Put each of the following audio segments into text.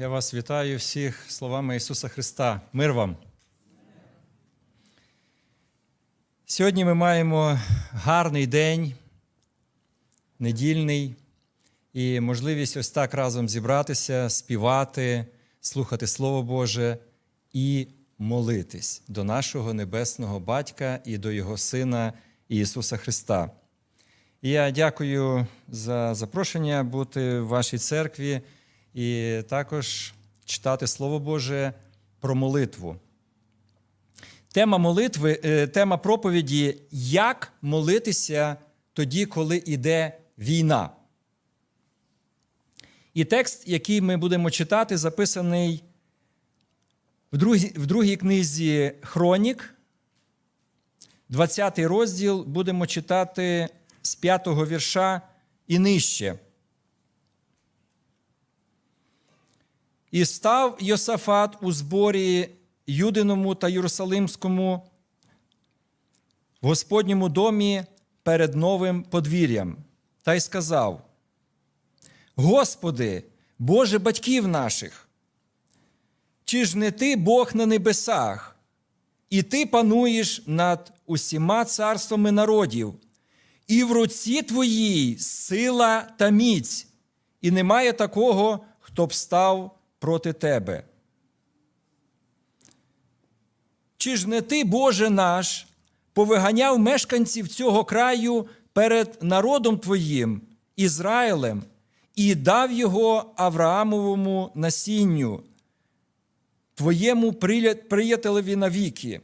Я вас вітаю всіх словами Ісуса Христа. Мир вам. Сьогодні ми маємо гарний день, недільний, і можливість ось так разом зібратися, співати, слухати Слово Боже і молитись до нашого Небесного Батька і до Його Сина Ісуса Христа. І я дякую за запрошення бути в вашій церкві і також читати Слово Боже про молитву. Тема молитви, е, тема проповіді як молитися тоді, коли йде війна. І текст, який ми будемо читати, записаний в другій, в другій книзі Хронік, 20 розділ, будемо читати з 5 вірша і нижче. І став Йосафат у зборі Юдиному та Єрусалимському в Господньому домі перед новим подвір'ям, та й сказав: Господи, Боже батьків наших, чи ж не ти Бог на небесах, і ти пануєш над усіма царствами народів, і в руці твоїй сила та міць, і немає такого, хто б став проти тебе. Чи ж не ти, Боже наш, повиганяв мешканців цього краю перед народом Твоїм, Ізраїлем, і дав його Авраамовому насінню, Твоєму приятелеві навіки,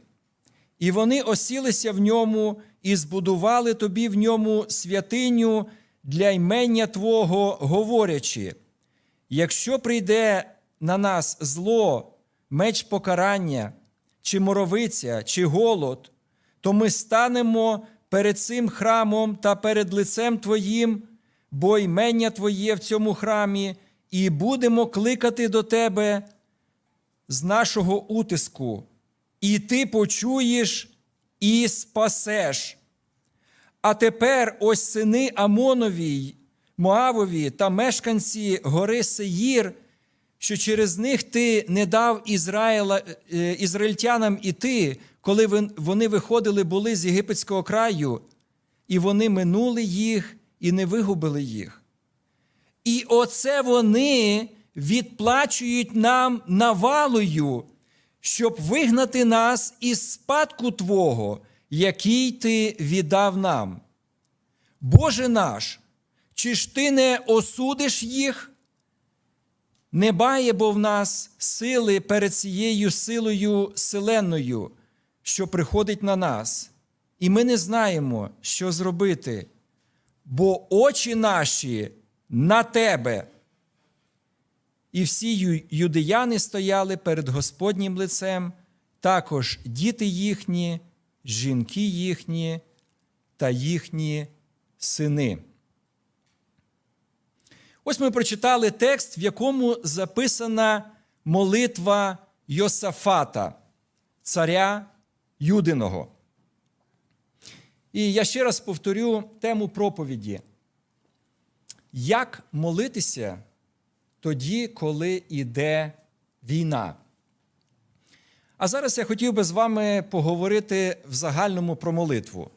і вони осілися в ньому і збудували тобі в ньому святиню для ймення Твого, говорячи: якщо прийде на нас зло, меч покарання, чи моровиця, чи голод, то ми станемо перед цим храмом та перед лицем Твоїм, бо ймення Твоє в цьому храмі, і будемо кликати до Тебе з нашого утиску, і Ти почуєш і спасеш. А тепер ось сини Амонові, Моавові та мешканці гори Сеїр – що через них ти не дав Ізраїла, ізраїльтянам іти, коли вони виходили були з єгипетського краю, і вони минули їх і не вигубили їх. І оце вони відплачують нам навалою, щоб вигнати нас із спадку Твого, який Ти віддав нам. Боже наш, чи ж ти не осудиш їх? Не бає бо в нас сили перед цією силою селенною, що приходить на нас, і ми не знаємо, що зробити, бо очі наші на тебе. І всі юдеяни стояли перед Господнім лицем, також діти їхні, жінки їхні та їхні сини. Ось ми прочитали текст, в якому записана молитва Йосафата, царя Юдиного. І я ще раз повторю тему проповіді. Як молитися тоді, коли йде війна? А зараз я хотів би з вами поговорити в загальному про молитву.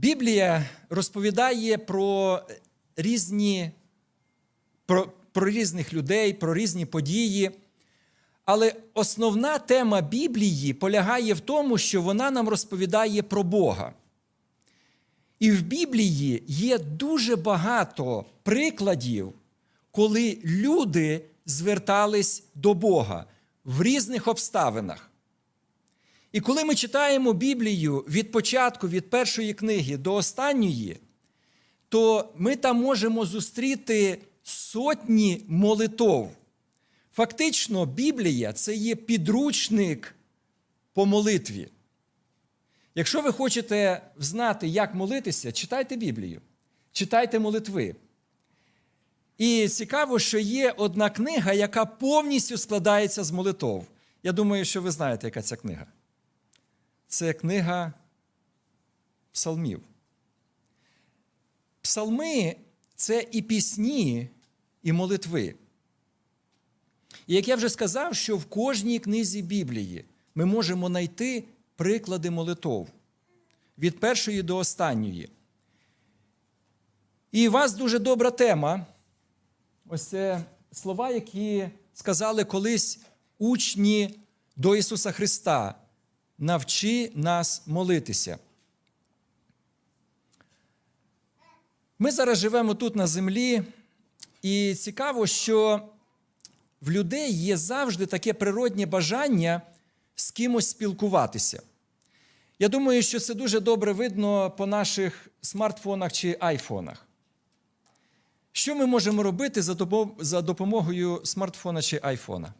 Біблія розповідає про різні, про, про різних людей, про різні події. Але основна тема Біблії полягає в тому, що вона нам розповідає про Бога. І в Біблії є дуже багато прикладів, коли люди звертались до Бога в різних обставинах. І коли ми читаємо Біблію від початку, від першої книги до останньої, то ми там можемо зустріти сотні молитов. Фактично, Біблія це є підручник по молитві. Якщо ви хочете знати, як молитися, читайте Біблію, читайте молитви. І цікаво, що є одна книга, яка повністю складається з молитов. Я думаю, що ви знаєте, яка ця книга це книга псалмів. Псалми це і пісні, і молитви. І як я вже сказав, що в кожній книзі Біблії ми можемо знайти приклади молитов від першої до останньої. І у вас дуже добра тема. Ось це слова, які сказали колись учні до Ісуса Христа. Навчи нас молитися. Ми зараз живемо тут на землі, і цікаво, що в людей є завжди таке природнє бажання з кимось спілкуватися. Я думаю, що це дуже добре видно по наших смартфонах чи айфонах. Що ми можемо робити за допомогою смартфона чи айфона?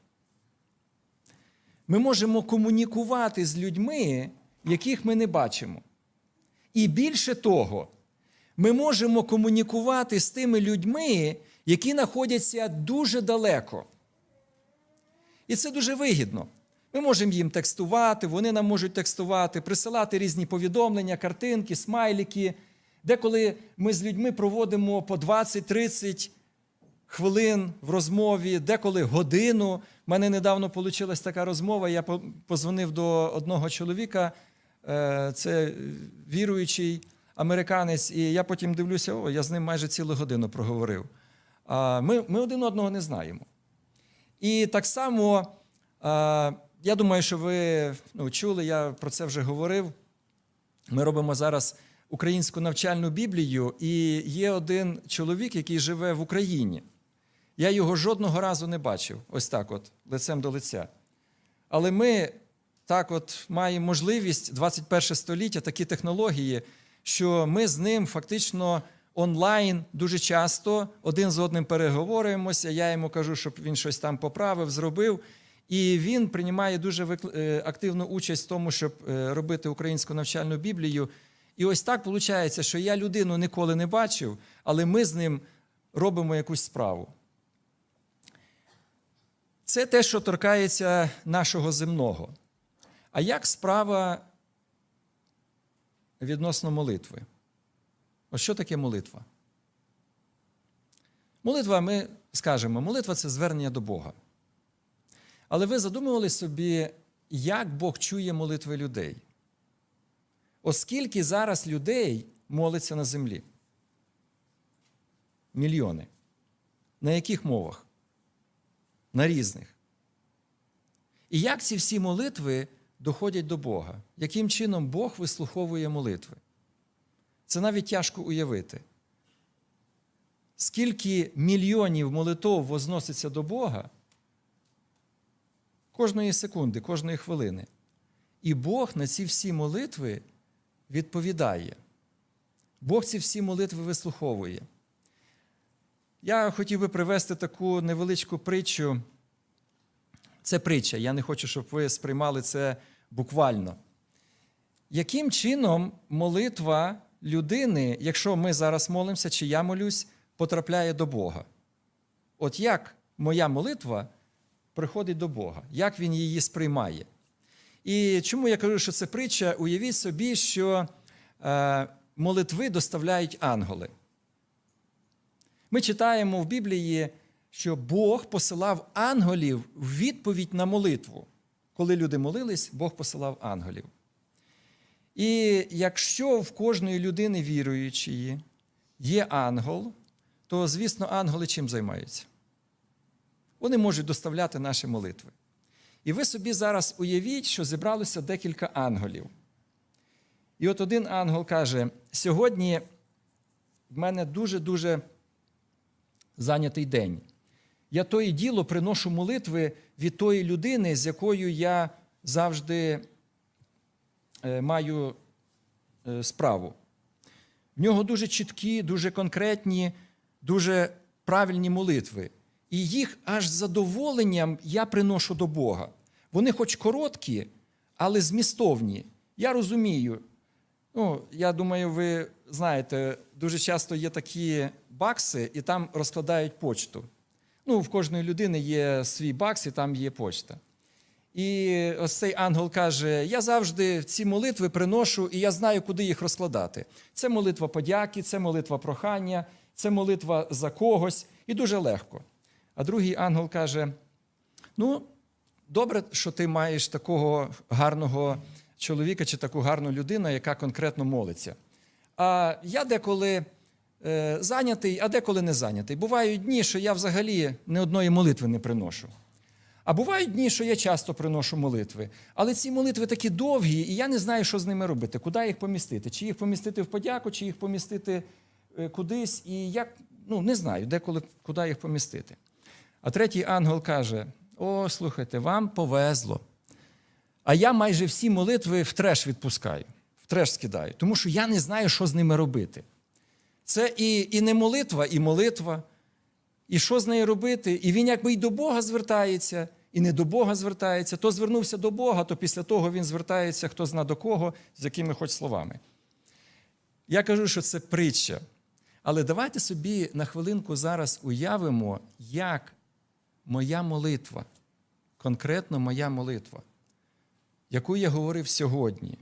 Ми можемо комунікувати з людьми, яких ми не бачимо. І більше того, ми можемо комунікувати з тими людьми, які знаходяться дуже далеко. І це дуже вигідно. Ми можемо їм текстувати, вони нам можуть текстувати, присилати різні повідомлення, картинки, смайлики. Деколи ми з людьми проводимо по 20-30 хвилин в розмові, деколи годину. У мене недавно вийшла така розмова. Я позвонив до одного чоловіка, е, це віруючий американець, і я потім дивлюся, о, я з ним майже цілу годину проговорив. Ми, ми один одного не знаємо. І так само, е, я думаю, що ви ну, чули, я про це вже говорив. Ми робимо зараз українську навчальну Біблію, і є один чоловік, який живе в Україні. Я його жодного разу не бачив, ось так, от, лицем до лиця. Але ми так от маємо можливість 21 століття, такі технології, що ми з ним фактично онлайн дуже часто один з одним переговорюємося. Я йому кажу, щоб він щось там поправив, зробив. І він приймає дуже е, активну участь в тому, щоб е, робити українську навчальну Біблію. І ось так виходить, що я людину ніколи не бачив, але ми з ним робимо якусь справу. Це те, що торкається нашого земного. А як справа відносно молитви? Ось що таке молитва? Молитва, ми скажемо, молитва це звернення до Бога. Але ви задумували собі, як Бог чує молитви людей? Оскільки зараз людей молиться на землі? Мільйони. На яких мовах? На різних. І як ці всі молитви доходять до Бога? Яким чином Бог вислуховує молитви? Це навіть тяжко уявити. Скільки мільйонів молитов возноситься до Бога кожної секунди, кожної хвилини. І Бог на ці всі молитви відповідає. Бог ці всі молитви вислуховує. Я хотів би привести таку невеличку притчу. Це притча. Я не хочу, щоб ви сприймали це буквально. Яким чином молитва людини, якщо ми зараз молимося, чи я молюсь, потрапляє до Бога? От як моя молитва приходить до Бога, як Він її сприймає? І чому я кажу, що це притча? Уявіть собі, що е, молитви доставляють ангели. Ми читаємо в Біблії, що Бог посилав ангелів в відповідь на молитву. Коли люди молились, Бог посилав ангелів. І якщо в кожної людини віруючої є ангел, то, звісно, ангели чим займаються? Вони можуть доставляти наші молитви. І ви собі зараз уявіть, що зібралося декілька ангелів. І от один ангел каже: сьогодні в мене дуже-дуже зайнятий день. Я то і діло приношу молитви від тої людини, з якою я завжди е, маю е, справу. В нього дуже чіткі, дуже конкретні, дуже правильні молитви. І їх аж з задоволенням я приношу до Бога. Вони хоч короткі, але змістовні. Я розумію. Ну, я думаю, ви знаєте, дуже часто є такі бакси, і там розкладають почту. Ну, в кожної людини є свій бакс, і там є почта. І ось цей ангел каже: я завжди ці молитви приношу, і я знаю, куди їх розкладати. Це молитва подяки, це молитва прохання, це молитва за когось і дуже легко. А другий ангел каже: Ну, добре, що ти маєш такого гарного чоловіка чи таку гарну людину, яка конкретно молиться. А я деколи е, зайнятий, а деколи не зайнятий. Бувають дні, що я взагалі ні одної молитви не приношу. А бувають дні, що я часто приношу молитви. Але ці молитви такі довгі, і я не знаю, що з ними робити, куди їх помістити. Чи їх помістити в подяку, чи їх помістити е, кудись. І як, ну, не знаю, деколи куди їх помістити. А третій ангел каже: О, слухайте, вам повезло. А я майже всі молитви в треш відпускаю, треш скидаю, тому що я не знаю, що з ними робити. Це і, і не молитва, і молитва. І що з нею робити? І він якби й до Бога звертається, і не до Бога звертається. То звернувся до Бога, то після того він звертається хто зна до кого, з якими хоч словами. Я кажу, що це притча. Але давайте собі на хвилинку зараз уявимо, як моя молитва, конкретно моя молитва, яку я говорив сьогодні,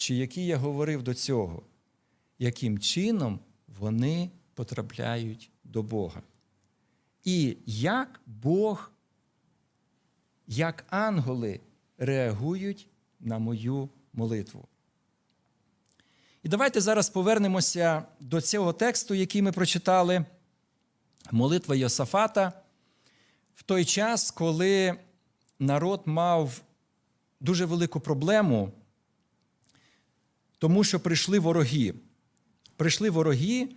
чи які я говорив до цього, яким чином вони потрапляють до Бога. І як Бог, як ангели реагують на мою молитву. І давайте зараз повернемося до цього тексту, який ми прочитали, молитва Йосафата, в той час, коли народ мав дуже велику проблему, тому що прийшли вороги. Прийшли вороги,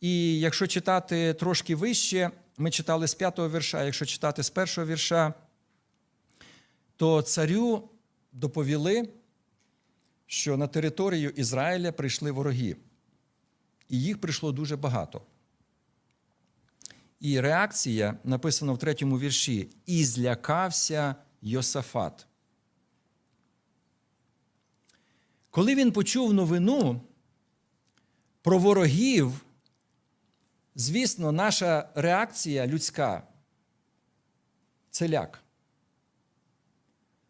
і якщо читати трошки вище, ми читали з п'ятого вірша, якщо читати з першого вірша, то царю доповіли, що на територію Ізраїля прийшли вороги, і їх прийшло дуже багато. І реакція написана в третьому вірші: і злякався Йосафат. Коли він почув новину про ворогів, звісно, наша реакція людська це ляк.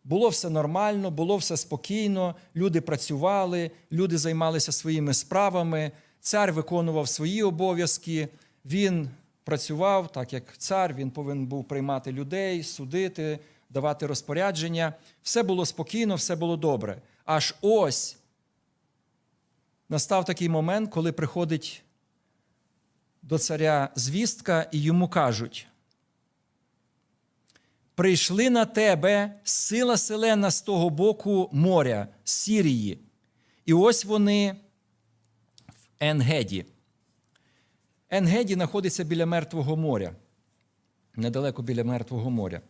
Було все нормально, було все спокійно, люди працювали, люди займалися своїми справами, цар виконував свої обов'язки, він працював так, як цар, він повинен був приймати людей, судити, давати розпорядження. Все було спокійно, все було добре. Аж ось настав такий момент, коли приходить до царя звістка, і йому кажуть: прийшли на тебе сила селена з того боку моря, з Сірії. І ось вони в Енгеді. Енгеді знаходиться біля Мертвого моря, недалеко біля Мертвого моря.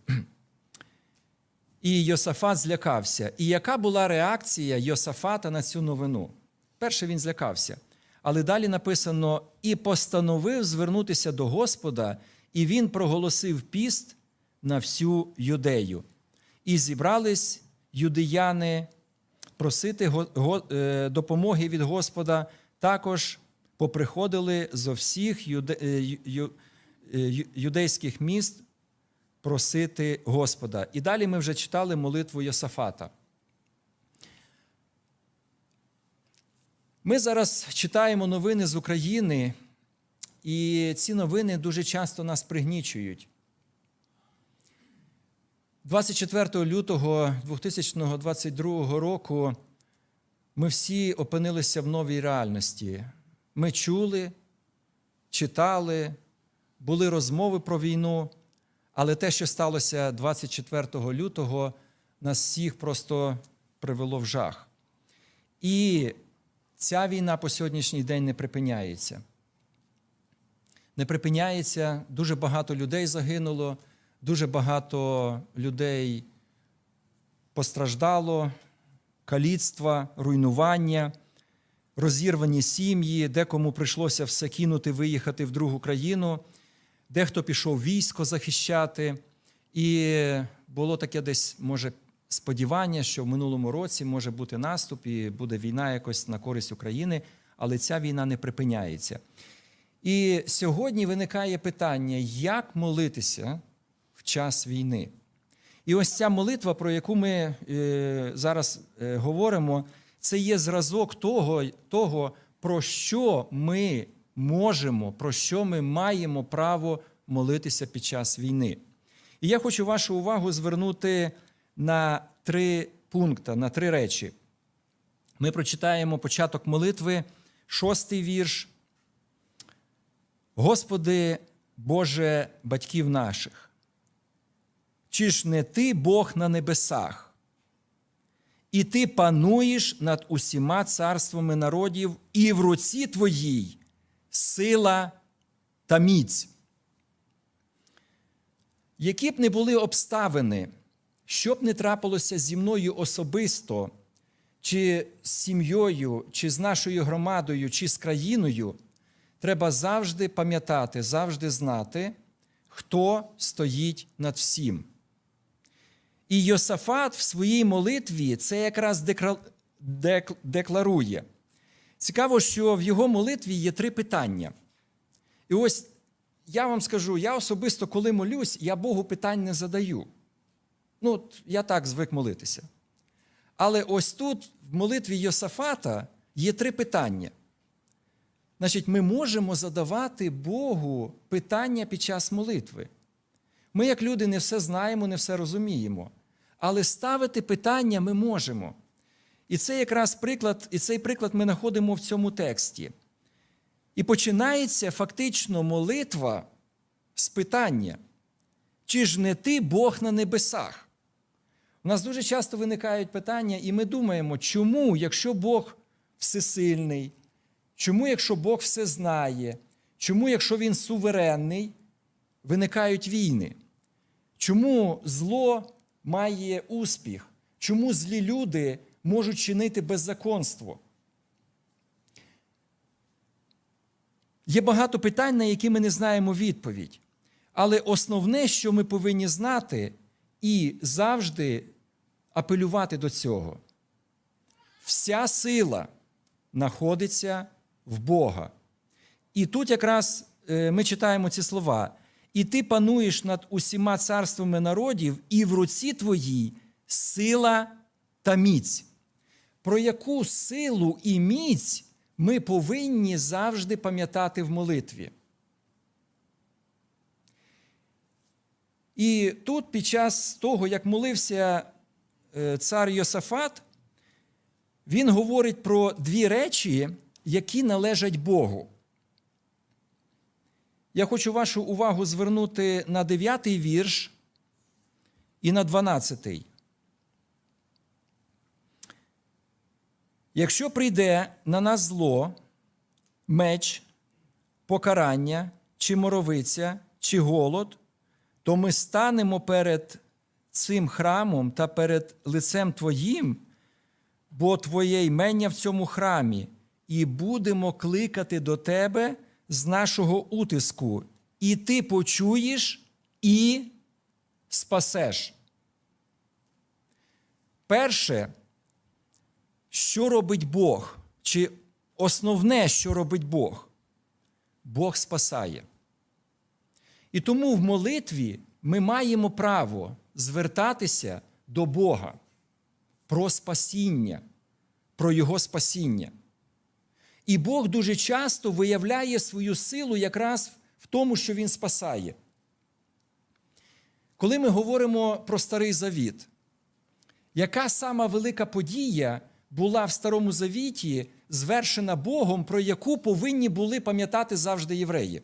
І Йосафат злякався. І яка була реакція Йосафата на цю новину? Перше він злякався. Але далі написано: і постановив звернутися до Господа, і він проголосив піст на всю юдею. І зібрались юдеяни просити е, допомоги від Господа. Також поприходили зо всіх юде... юдейських міст просити Господа. І далі ми вже читали молитву Йосафата. Ми зараз читаємо новини з України, і ці новини дуже часто нас пригнічують. 24 лютого 2022 року ми всі опинилися в новій реальності. Ми чули, читали, були розмови про війну, але те, що сталося 24 лютого, нас всіх просто привело в жах. І ця війна по сьогоднішній день не припиняється. Не припиняється, дуже багато людей загинуло, дуже багато людей постраждало, каліцтва, руйнування, розірвані сім'ї, декому прийшлося все кинути, виїхати в другу країну, дехто пішов військо захищати. І було таке десь, може, сподівання, що в минулому році може бути наступ і буде війна якось на користь України, але ця війна не припиняється. І сьогодні виникає питання, як молитися в час війни. І ось ця молитва, про яку ми е, зараз е, говоримо, це є зразок того, того, про що ми можемо, про що ми маємо право молитися під час війни. І я хочу вашу увагу звернути на три пункти, на три речі. Ми прочитаємо початок молитви, шостий вірш. Господи, Боже батьків наших, чи ж не ти Бог на небесах, і ти пануєш над усіма царствами народів, і в руці твоїй сила та міць. Які б не були обставини, що б не трапилося зі мною особисто, чи з сім'єю, чи з нашою громадою, чи з країною, треба завжди пам'ятати, завжди знати, хто стоїть над всім. І Йосафат в своїй молитві це якраз декларує. Цікаво, що в його молитві є три питання. І ось я вам скажу: я особисто, коли молюсь, я Богу питань не задаю. Ну, я так звик молитися. Але ось тут, в молитві Йосафата, є три питання. Значить, ми можемо задавати Богу питання під час молитви. Ми, як люди, не все знаємо, не все розуміємо. Але ставити питання ми можемо. І це якраз приклад, і цей приклад ми знаходимо в цьому тексті. І починається фактично молитва з питання: чи ж не ти Бог на небесах? У нас дуже часто виникають питання, і ми думаємо, чому, якщо Бог всесильний, чому, якщо Бог все знає, чому, якщо Він суверенний, виникають війни? Чому зло має успіх? Чому злі люди можуть чинити беззаконство? Є багато питань, на які ми не знаємо відповідь. Але основне, що ми повинні знати, і завжди апелювати до цього. Вся сила знаходиться в Бога. І тут якраз е, ми читаємо ці слова. І ти пануєш над усіма царствами народів, і в руці твоїй сила та міць. Про яку силу і міць ми повинні завжди пам'ятати в молитві. І тут, під час того, як молився е, цар Йосафат, він говорить про дві речі, які належать Богу. Я хочу вашу увагу звернути на 9 вірш і на 12. Якщо прийде на нас зло, меч, покарання, чи моровиця, чи голод, то ми станемо перед цим храмом та перед лицем Твоїм, бо Твоє ймення в цьому храмі, і будемо кликати до Тебе з нашого утиску, і Ти почуєш і спасеш. Перше, що робить Бог, чи основне, що робить Бог? Бог спасає. І тому в молитві ми маємо право звертатися до Бога про спасіння, про Його спасіння. І Бог дуже часто виявляє свою силу якраз в тому, що Він спасає. Коли ми говоримо про Старий Завіт, яка сама велика подія була в Старому Завіті, звершена Богом, про яку повинні були пам'ятати завжди євреї?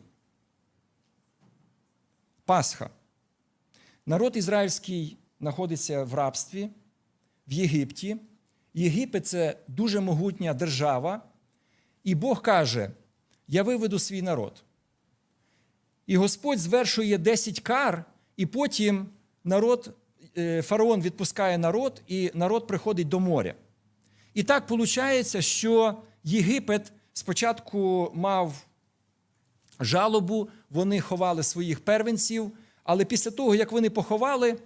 Пасха. Народ ізраїльський знаходиться в рабстві в Єгипті. Єгипет це дуже могутня держава. І Бог каже: Я виведу свій народ. І Господь звершує 10 кар, і потім народ, е, фараон відпускає народ, і народ приходить до моря. І так виходить, що Єгипет спочатку мав жалобу, вони ховали своїх первенців, але після того, як вони поховали,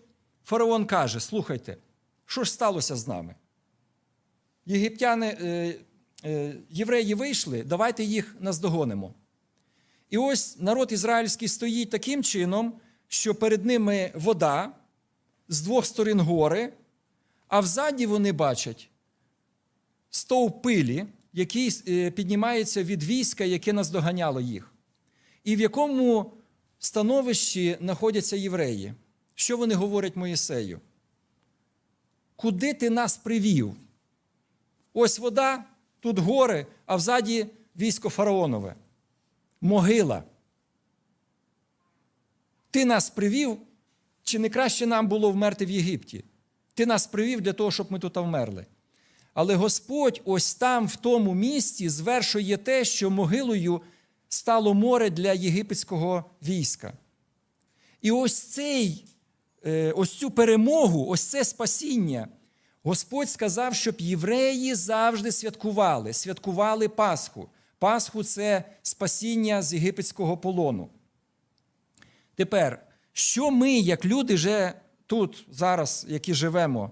фараон каже: Слухайте, що ж сталося з нами? Єгиптяни, е, е, євреї вийшли, давайте їх наздогонимо. І ось народ ізраїльський стоїть таким чином, що перед ними вода, з двох сторін гори, а взаді вони бачать стовп пилі, який е, піднімається від війська, яке наздоганяло їх. І в якому становищі знаходяться євреї. Що вони говорять Моїсею? Куди ти нас привів? Ось вода, тут гори, а взаді військо фараонове. Могила. Ти нас привів, чи не краще нам було вмерти в Єгипті? Ти нас привів для того, щоб ми тут вмерли. Але Господь ось там, в тому місці, звершує те, що могилою стало море для єгипетського війська. І ось цей, е, ось цю перемогу, ось це спасіння, Господь сказав, щоб євреї завжди святкували, святкували Пасху. Пасху це спасіння з єгипетського полону. Тепер, що ми, як люди, вже тут, зараз, які живемо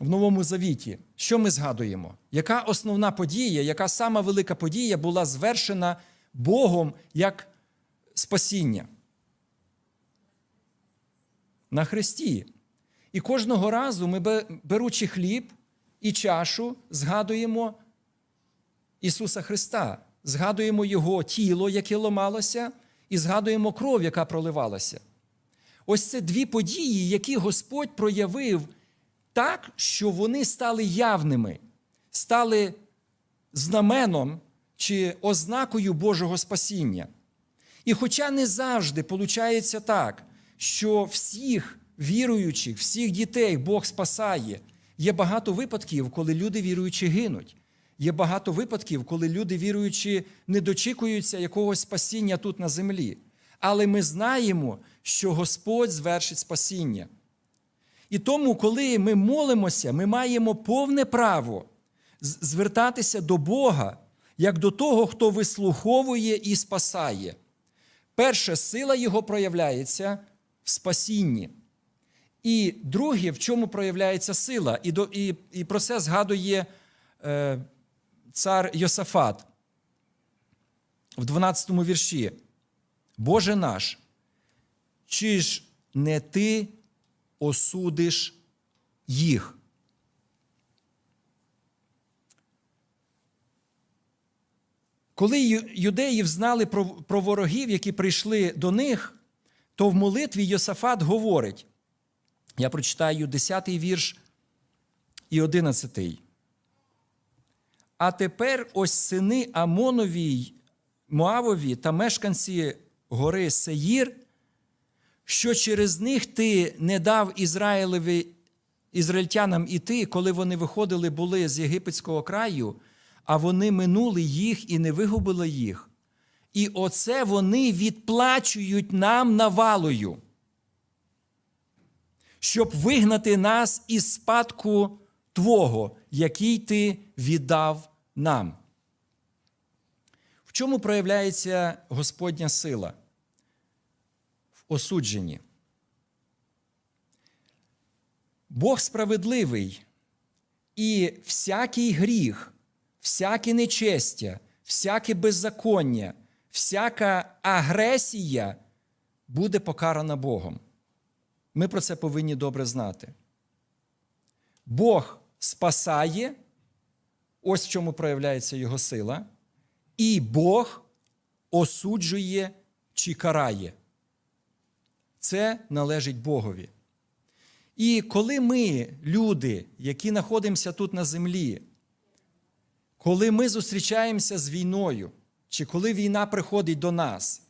в Новому Завіті, що ми згадуємо? Яка основна подія, яка сама велика подія була звершена Богом як спасіння? На Христі. І кожного разу ми, беручи хліб і чашу, згадуємо Ісуса Христа, згадуємо Його тіло, яке ламалося, і згадуємо кров, яка проливалася. Ось це дві події, які Господь проявив так, що вони стали явними, стали знаменом чи ознакою Божого спасіння. І хоча не завжди виходить так, що всіх віруючих, всіх дітей Бог спасає, є багато випадків, коли люди віруючі гинуть. Є багато випадків, коли люди віруючі не дочікуються якогось спасіння тут на землі. Але ми знаємо, що Господь звершить спасіння. І тому, коли ми молимося, ми маємо повне право звертатися до Бога як до того, хто вислуховує і спасає. Перша сила Його проявляється в спасінні. І друге, в чому проявляється сила, і до, і, і про це згадує е, цар Йосафат в 12 му вірші. Боже наш, чи ж не ти осудиш їх? Коли юдеї взнали про, ворогів, які прийшли до них, то в молитві Йосафат говорить: я прочитаю 10 вірш і 11. А тепер ось сини Амонові, Моавові та мешканці гори Сеїр, що через них ти не дав Ізраїлеві, ізраїльтянам іти, коли вони виходили були з єгипетського краю, а вони минули їх і не вигубили їх. І оце вони відплачують нам навалою, щоб вигнати нас із спадку Твого, який ти віддав нам. В чому проявляється Господня сила? В осудженні. Бог справедливий і всякий гріх, всяке нечестя, всяке беззаконня, всяка агресія буде покарана Богом. Ми про це повинні добре знати. Бог спасає, ось в чому проявляється Його сила, і Бог осуджує чи карає. Це належить Богові. І коли ми, люди, які знаходимося тут на землі, коли ми зустрічаємося з війною, чи коли війна приходить до нас,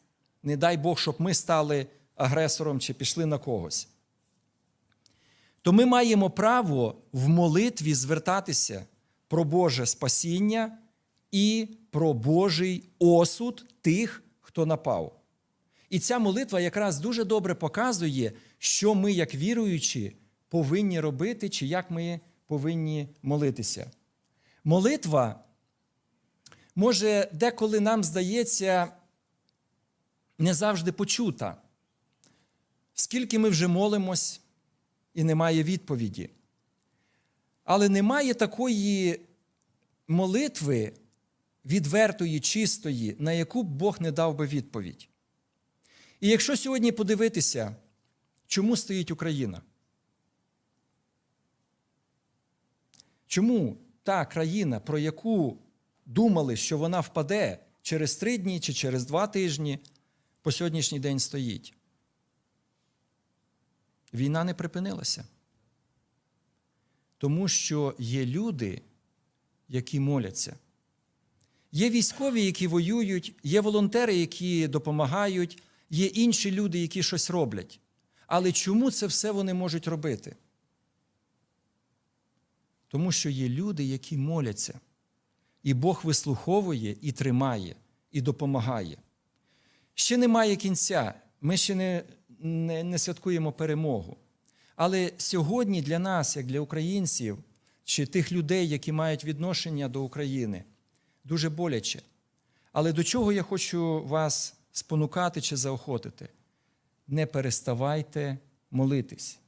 не дай Бог, щоб ми стали агресором чи пішли на когось, то ми маємо право в молитві звертатися про Боже спасіння і про Божий осуд тих, хто напав. І ця молитва якраз дуже добре показує, що ми, як віруючі, повинні робити, чи як ми повинні молитися. Молитва може деколи нам здається не завжди почута. Скільки ми вже молимось, і немає відповіді. Але немає такої молитви відвертої, чистої, на яку б Бог не дав би відповідь. І якщо сьогодні подивитися, чому стоїть Україна? Чому та країна, про яку думали, що вона впаде через три дні чи через два тижні, по сьогоднішній день стоїть. Війна не припинилася. Тому що є люди, які моляться. Є військові, які воюють, є волонтери, які допомагають, є інші люди, які щось роблять. Але чому це все вони можуть робити? Тому що є люди, які моляться, і Бог вислуховує і тримає, і допомагає. Ще немає кінця, ми ще не, не, не святкуємо перемогу. Але сьогодні для нас, як для українців, чи тих людей, які мають відношення до України, дуже боляче. Але до чого я хочу вас спонукати чи заохотити? Не переставайте молитись.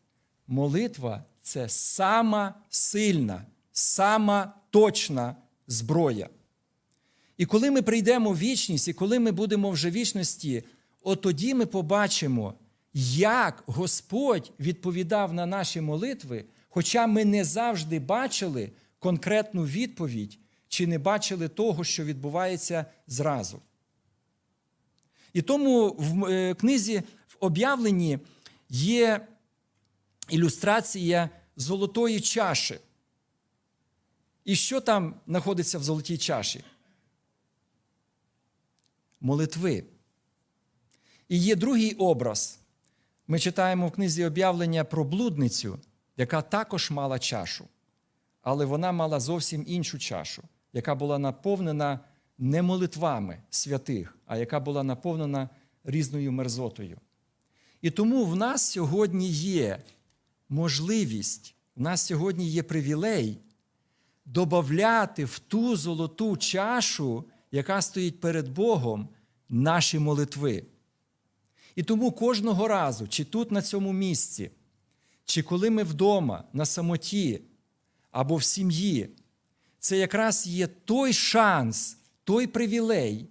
Молитва це сама сильна, сама точна зброя. І коли ми прийдемо в вічність, і коли ми будемо вже вічності, от тоді ми побачимо, як Господь відповідав на наші молитви, хоча ми не завжди бачили конкретну відповідь, чи не бачили того, що відбувається зразу. І тому в е, книзі в об'явленні є ілюстрація золотої чаші. І що там знаходиться в золотій чаші? Молитви. І є другий образ. Ми читаємо в книзі об'явлення про блудницю, яка також мала чашу, але вона мала зовсім іншу чашу, яка була наповнена не молитвами святих, а яка була наповнена різною мерзотою. І тому в нас сьогодні є можливість, в нас сьогодні є привілей додати в ту золоту чашу, яка стоїть перед Богом, наші молитви. І тому кожного разу, чи тут на цьому місці, чи коли ми вдома, на самоті або в сім'ї, це якраз є той шанс, той привілей,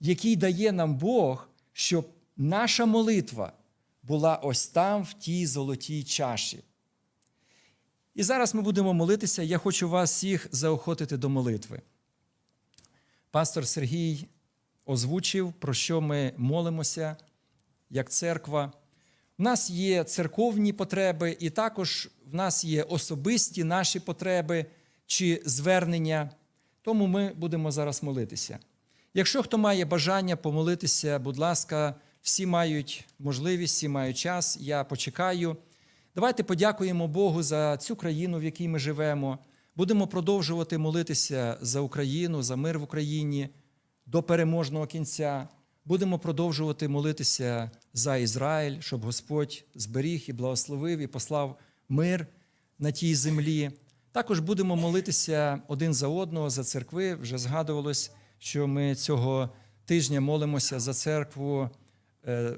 який дає нам Бог, щоб наша молитва була ось там, в тій золотій чаші. І зараз ми будемо молитися. Я хочу вас всіх заохотити до молитви. Пастор Сергій озвучив, про що ми молимося як церква. У нас є церковні потреби, і також в нас є особисті наші потреби чи звернення. Тому ми будемо зараз молитися. Якщо хто має бажання помолитися, будь ласка, всі мають можливість, всі мають час, я почекаю. Давайте подякуємо Богу за цю країну, в якій ми живемо. Будемо продовжувати молитися за Україну, за мир в Україні до переможного кінця. Будемо продовжувати молитися за Ізраїль, щоб Господь зберіг і благословив і послав мир на тій землі. Також будемо молитися один за одного, за церкви. Вже згадувалось, що ми цього тижня молимося за церкву. Е,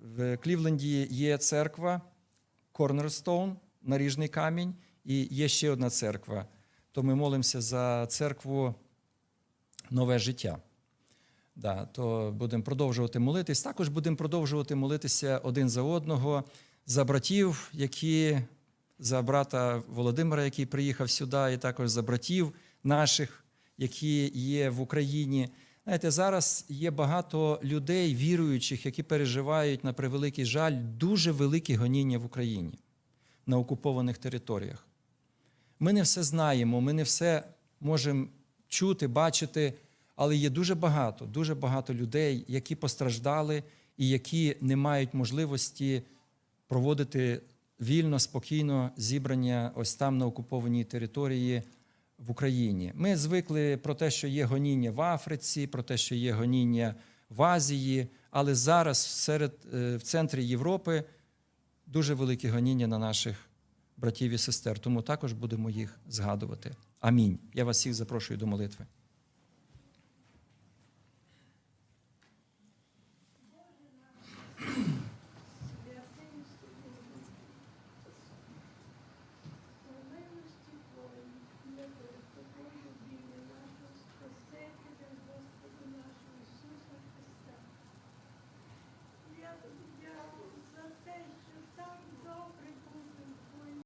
В Клівленді є церква Корнерстоун, наріжний камінь, і є ще одна церква. То ми молимося за церкву Нове життя. Да, то будемо продовжувати молитись. Також будемо продовжувати молитися один за одного, за братів, які за брата Володимира, який приїхав сюди, і також за братів наших, які є в Україні. Знаєте, зараз є багато людей, віруючих, які переживають на превеликий жаль дуже великі гоніння в Україні на окупованих територіях. Ми не все знаємо, ми не все можемо чути, бачити, але є дуже багато, дуже багато людей, які постраждали і які не мають можливості проводити вільно, спокійно зібрання ось там на окупованій території в Україні. Ми звикли про те, що є гоніння в Африці, про те, що є гоніння в Азії, але зараз серед, е, в центрі Європи дуже велике гоніння на наших братів і сестер. Тому також будемо їх згадувати. Амінь. Я вас всіх запрошую до молитви.